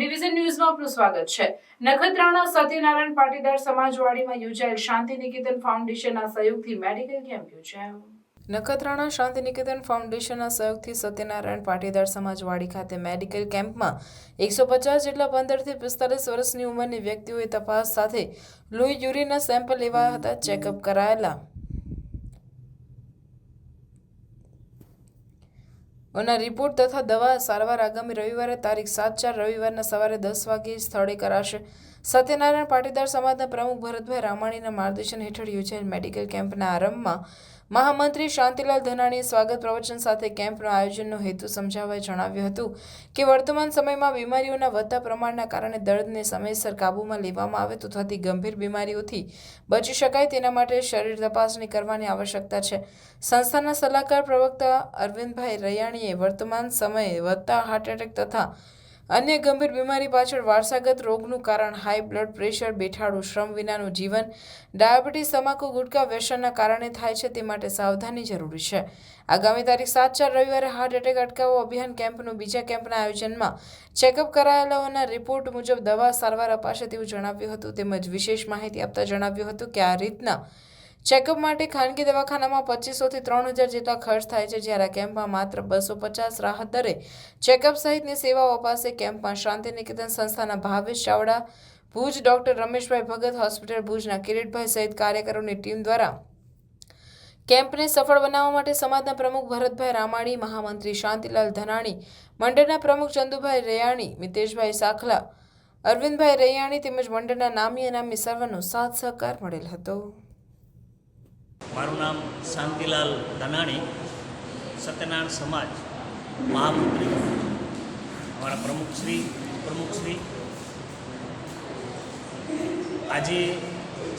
Division ન્યૂઝમાં આપનું સ્વાગત છે. નખત્રાણા સત્યનારાયણ પાટીદાર સમાજવાડીમાં યોજાયેલ શાંતિ નિકેતન ફાઉન્ડેશનના સહયોગથી મેડિકલ કેમ્પ યોજાયો. નખત્રાણા શાંતિ નિકેતન ફાઉન્ડેશનના સહયોગથી સત્યનારાયણ પાટીદાર સમાજવાડી ખાતે મેડિકલ કેમ્પમાં એકસો પચાસ જેટલા પંદરથી પિસ્તાલીસ વર્ષની ઉંમરની વ્યક્તિઓએ તપાસ સાથે લોહી યુરિનના સેમ્પલ લેવાયા હતા, ચેકઅપ કરાયેલા. ઓના રિપોર્ટ તથા દવા સારવાર આગામી રવિવારે તારીખ સાત ચાર રવિવારના સવારે દસ વાગ્યે સ્થળે કરાશે. સત્યનારાયણ પાટીદાર સમાજના પ્રમુખ ભરતભાઈ રામાણીના માર્ગદર્શન હેઠળ યોજાયેલ મેડિકલ કેમ્પના આરંભમાં મહામંત્રી શાંતિલાલ ધનાણીએ સ્વાગત પ્રવચન સાથે કેમ્પનો આયોજનનો હેતુ સમજાવવા જણાવ્યું હતું કે વર્તમાન સમયમાં બીમારીઓના વધતા પ્રમાણના કારણે દર્દને સમયસર કાબૂમાં લેવામાં આવે તો થતી ગંભીર બીમારીઓથી બચી શકાય તેના માટે શરીર તપાસણી કરવાની આવશ્યકતા છે. સંસ્થાના સલાહકાર પ્રવક્તા અરવિંદભાઈ રૈયાણીએ વર્તમાન સમયે વધતા હાર્ટ એટેક તથા અન્ય ગંભીર બીમારી પાછળ વારસાગત રોગનું કારણ હાઈ બ્લડ પ્રેશર બેઠાડું, શ્રમ વિનાનું જીવન, ડાયાબિટીસ, તમાકુ, ગુટકા વ્યસનના કારણે થાય છે તે માટે સાવધાની જરૂરી છે. આગામી તારીખ સાત ચાર રવિવારે હાર્ટ એટેક અટકાવો અભિયાન કેમ્પનું બીજા કેમ્પના આયોજનમાં ચેકઅપ કરાયેલાઓના રિપોર્ટ મુજબ દવા સારવાર અપાશે તેવું જણાવ્યું હતું. તેમજ વિશેષ માહિતી આપતા જણાવ્યું હતું કે આ રીતના ચેકઅપ માટે ખાનગી દવાખાનામાં પચીસોથી ત્રણ હજાર જેટલા ખર્ચ થાય છે, જ્યારે કેમ્પમાં માત્ર બસો પચાસ રાહત દરે ચેકઅપ સહિતની સેવાઓ અપાશે. કેમ્પમાં શાંતિ નિકેતન સંસ્થાના ભાવેશ ચાવડા, ભુજ ડોક્ટર રમેશભાઈ ભગત, હોસ્પિટલ ભુજના કિરીટભાઈ સહિત કાર્યકરોની ટીમ દ્વારા કેમ્પને સફળ બનાવવા માટે સમાજના પ્રમુખ ભરતભાઈ રામાણી, મહામંત્રી શાંતિલાલ ધનાણી, મંડળના પ્રમુખ ચંદુભાઈ રૈયાણી, મિતેશભાઈ સાખલા, અરવિંદભાઈ રૈયાણી તેમજ મંડળના નામી અનામી સર્વનો સાથ સહકાર મળેલ હતો. મારું નામ શાંતિલાલ ધનાણી, સત્યનારાયણ સમાજ, મહામંત્રી. અમારા પ્રમુખશ્રી પ્રમુખશ્રી આજે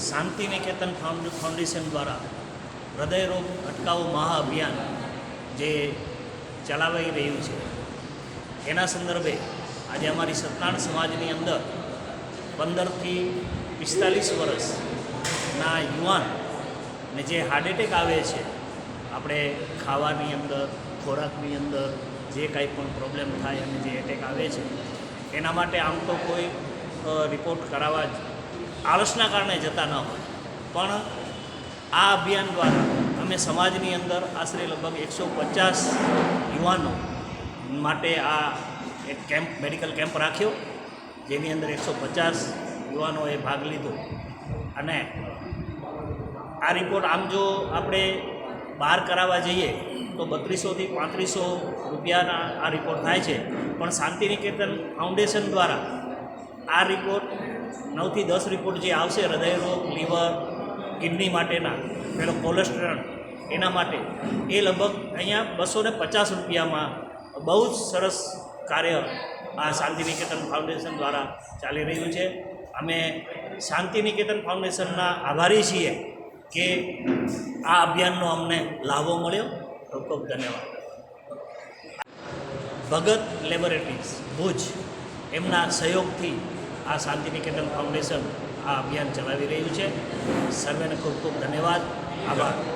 શાંતિ નિકેતન ફાઉન્ડ, ફાઉન્ડેશન દ્વારા હૃદયરોગ અટકાવો મહાઅભિયાન જે ચલાવાઈ રહ્યું છે. એના સંદર્ભે આજે અમારી સત્યનારાયણ સમાજની અંદર પંદરથી પિસ્તાલીસ વર્ષના યુવાન ને જે હાર્ટ એટેક આવે છે, આપણે ખાવાની અંદર, ખોરાકની અંદર જે કાંઈ પણ પ્રોબ્લેમ થાય અને જે એટેક આવે છે, એના માટે આમ તો કોઈ રિપોર્ટ કરાવવા જ આળસના કારણે જતા ન હોય. પણ આ અભિયાન દ્વારા અમે સમાજની અંદર આશરે લગભગ એકસો પચાસ યુવાનો માટે આ એક કેમ્પ મેડિકલ કેમ્પ રાખ્યો, જેની અંદર એકસો પચાસ યુવાનોએ ભાગ લીધો. અને આ રિપોર્ટ આમ જો આપણે બહાર કરાવવા જઈએ, તો બત્રીસોથી પાંત્રીસો રૂપિયાના આ રિપોર્ટ થાય છે. પણ શાંતિ નિકેતન ફાઉન્ડેશન દ્વારા આ રિપોર્ટ નવથી દસ રિપોર્ટ જે આવશે હૃદયરોગ લીવર, કિડની માટેના, પેલો કોલેસ્ટ્રોલ એના માટે, એ લગભગ અહીંયા બસો ને પચાસ રૂપિયામાં બહુ જ સરસ કાર્ય આ શાંતિ નિકેતન ફાઉન્ડેશન દ્વારા ચાલી રહ્યું છે. અમે શાંતિ નિકેતન ફાઉન્ડેશનના આભારી છીએ. કે આ અભિયાનનો અમને લાભો મળ્યો. ખૂબ ખૂબ ધન્યવાદ. ભગત લેબોરેટરીઝ, ભુજ, એમના સહયોગથી આ શાંતિ નિકેતન ફાઉન્ડેશન આ અભિયાન ચલાવી રહ્યું છે. સર્વેને ખૂબ ખૂબ ધન્યવાદ. આભાર.